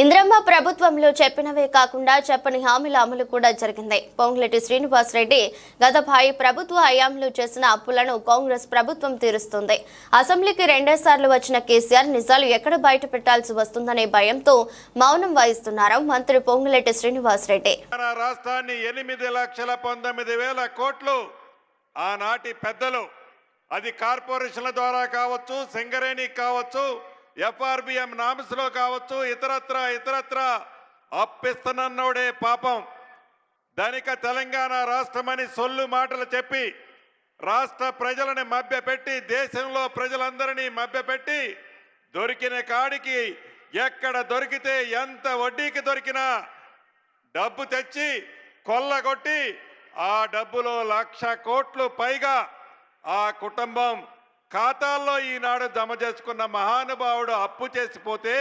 ఇంద్రమ్మ ప్రభుత్వంలో చెప్పినవే కాకుండా చెప్పని హామీల అమలు కూడా జరిగింది. పొంగులెట్టి శ్రీనివాస్ రెడ్డి గత భాయి ప్రభుత్వ హయాంలో చేసిన అప్పులను కాంగ్రెస్ ప్రభుత్వం తీరుస్తుంది. అసెంబ్లీకి రెండేసార్లు వచ్చిన కేసీఆర్ నిజాలు ఎక్కడ బయట పెట్టాల్సి వస్తుందనే భయంతో మౌనం వహిస్తున్నారు మంత్రి పొంగులెట్టి శ్రీనివాస్ రెడ్డి. మన రాష్ట్రాన్ని ఎనిమిది లక్షల పంతొమ్మిది వేల కోట్లు ఆనాటి పెద్దలు అది కార్పొరేషన్ల ద్వారా కావచ్చు సింగరేణి కావచ్చు ఎఫ్ఆర్బిఎం నామస్లో కావచ్చు ఇతరత్ర ఇతరత్ర అప్పిస్తున్నోడే పాపం. ధనిక తెలంగాణ రాష్ట్రమని సొల్లు మాటలు చెప్పి రాష్ట్ర ప్రజలని మభ్యపెట్టి దేశంలో ప్రజలందరినీ మభ్యపెట్టి దొరికిన కాడికి ఎక్కడ దొరికితే ఎంత వడ్డీకి దొరికినా డబ్బు తెచ్చి కొల్లగొట్టి ఆ డబ్బులో లక్ష కోట్లు పైగా ఆ కుటుంబం ఖాతాల్లో ఈనాడు జమ చేసుకున్న మహానుభావుడు అప్పు చేసిపోతే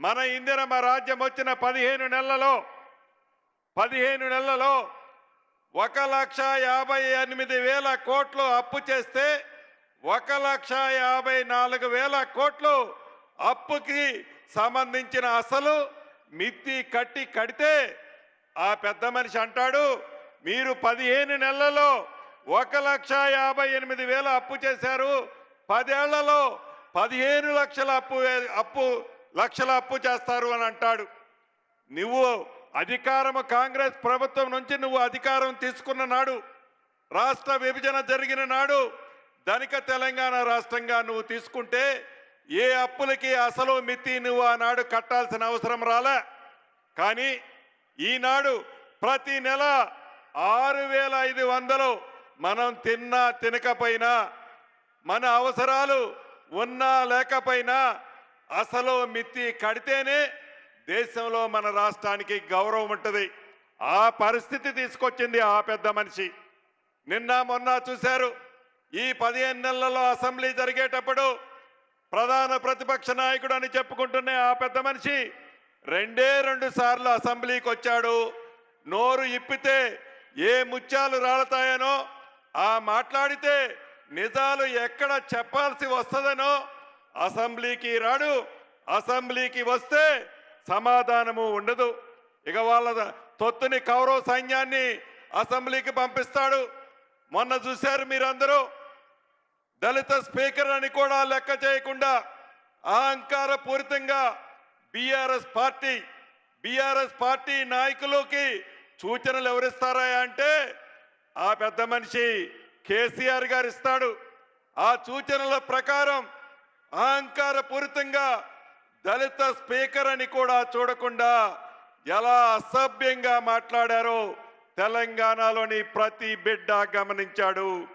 మన ఇందిరమ రాజ్యం వచ్చిన పదిహేను నెలలలో పదిహేను నెలలలో ఒక లక్ష యాభై ఎనిమిది వేల కోట్లు అప్పు చేస్తే ఒక లక్ష యాభై నాలుగు వేల కోట్లు అప్పుకి సంబంధించిన అసలు మిత్తి కట్టి కడితే ఆ పెద్ద మనిషి అంటాడు మీరు పదిహేను నెలలలో ఒక లక్ష యాభై ఎనిమిది వేల అప్పు చేశారు. పదేళ్ళలో పదిహేను లక్షల అప్పు అప్పు లక్షల అప్పు చేస్తారు అని అంటాడు. నువ్వు అధికారం కాంగ్రెస్ ప్రభుత్వం నుంచి నువ్వు అధికారం తీసుకున్న నాడు రాష్ట్ర విభజన జరిగిన నాడు ధనిక తెలంగాణ రాష్ట్రంగా నువ్వు తీసుకుంటే ఏ అప్పులకి అసలు మితి నువ్వు ఆనాడు కట్టాల్సిన అవసరం రాలే. కానీ ఈనాడు ప్రతి నెల ఆరు వేల ఐదు వందలు మనం తిన్నా తినకపోయినా మన అవసరాలు ఉన్నా లేకపోయినా అసలు మిత్తి కడితేనే దేశంలో మన రాష్ట్రానికి గౌరవం ఉంటుంది. ఆ పరిస్థితి తీసుకొచ్చింది ఆ పెద్ద మనిషి. నిన్న మొన్న చూశారు ఈ పదిహేను నెలలలో అసెంబ్లీ జరిగేటప్పుడు ప్రధాన ప్రతిపక్ష నాయకుడు అని చెప్పుకుంటున్న ఆ పెద్ద మనిషి రెండే రెండు సార్లు అసెంబ్లీకి వచ్చాడు. నోరు ఇప్పితే ఏ ముత్యాలు రాలతాయనో ఆ మాట్లాడితే నిజాలు ఎక్కడ చెప్పాల్సి వస్తుందనో అసెంబ్లీకి రాడు. అసెంబ్లీకి వస్తే సమాధానము ఉండదు. ఇక వాళ్ళ తొత్తుని కౌరవ సైన్యాన్ని అసెంబ్లీకి పంపిస్తాడు. మొన్న చూశారు మీరందరూ? దళిత స్పీకర్ అని కూడా లెక్క చేయకుండా అహంకార పూరితంగా బీఆర్ఎస్ పార్టీ బీఆర్ఎస్ పార్టీ నాయకులకి సూచనలు ఎవరిస్తారా అంటే ఆ పెద్ద మనిషి కేసీఆర్ గారు ఇస్తాడు. ఆ సూచనల ప్రకారం అహంకారపూరితంగా దళిత స్పీకర్ అని కూడా చూడకుండా ఎలా అసభ్యంగా మాట్లాడారో తెలంగాణలోని ప్రతి బిడ్డ గమనించాడు.